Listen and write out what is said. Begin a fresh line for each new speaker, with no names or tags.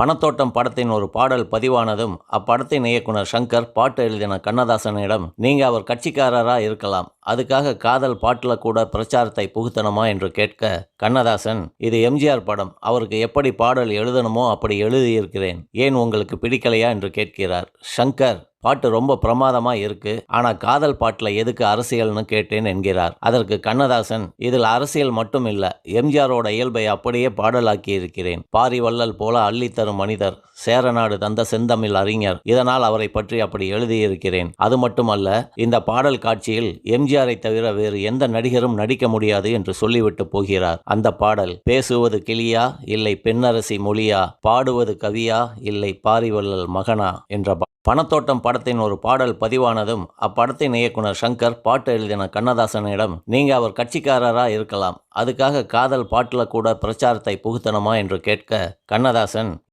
பணத்தோட்டம் படத்தின் ஒரு பாடல் பதிவானதும் அப்படத்தின் இயக்குனர் சங்கர் பாட்டு எழுதின கண்ணதாசனிடம் நீங்கள் அவர் கட்சிக்காரரா இருக்கலாம். அதுக்காக காதல் பாட்டில் கூட பிரச்சாரத்தை புகுத்தணுமா? என்று கேட்க கண்ணதாசன் இது எம்ஜிஆர் படம். அவருக்கு எப்படி பாடல் எழுதணுமோ அப்படி எழுதியிருக்கிறேன். ஏன் உங்களுக்கு பிடிக்கலையா? என்று கேட்கிறார் சங்கர். பாட்டு ரொம்ப பிரமாதமா இருக்கு. ஆனா காதல் பாட்டுல எதுக்கு அரசியல்னு கேட்டேன் என்கிறார். அதற்கு கண்ணதாசன் இதில் அரசியல் மட்டும் இல்ல எம்ஜிஆரோட இயல்பை அப்படியே பாடலாக்கி இருக்கிறேன். பாரி வள்ளல் போல அள்ளித்தரும் மனிதர் சேரநாடு தந்த செந்தமிழ் அறிஞர் இதனால் அவரை பற்றி அப்படி எழுதியிருக்கிறேன். அது மட்டுமல்ல இந்த பாடல் காட்சியில் எம்ஜிஆரை தவிர வேறு எந்த நடிகரும் நடிக்க முடியாது என்று சொல்லிவிட்டு போகிறார். அந்த பாடல் பேசுவது கிளியா இல்லை பெண்ணரசி மொழியா பாடுவது கவியா இல்லை பாரிவள்ளல் மகனா? என்ற பா- பணத்தோட்டம் படத்தின் ஒரு பாடல் பதிவானதும் அப்படத்தின் இயக்குனர் சங்கர் பாட்டு எழுதின கண்ணதாசனிடம் நீங்கள் அவர் கட்சிக்காரராக இருக்கலாம். அதுக்காக காதல் பாட்டில் கூட பிரச்சாரத்தை புகுத்தணுமா? என்று கேட்க கண்ணதாசன்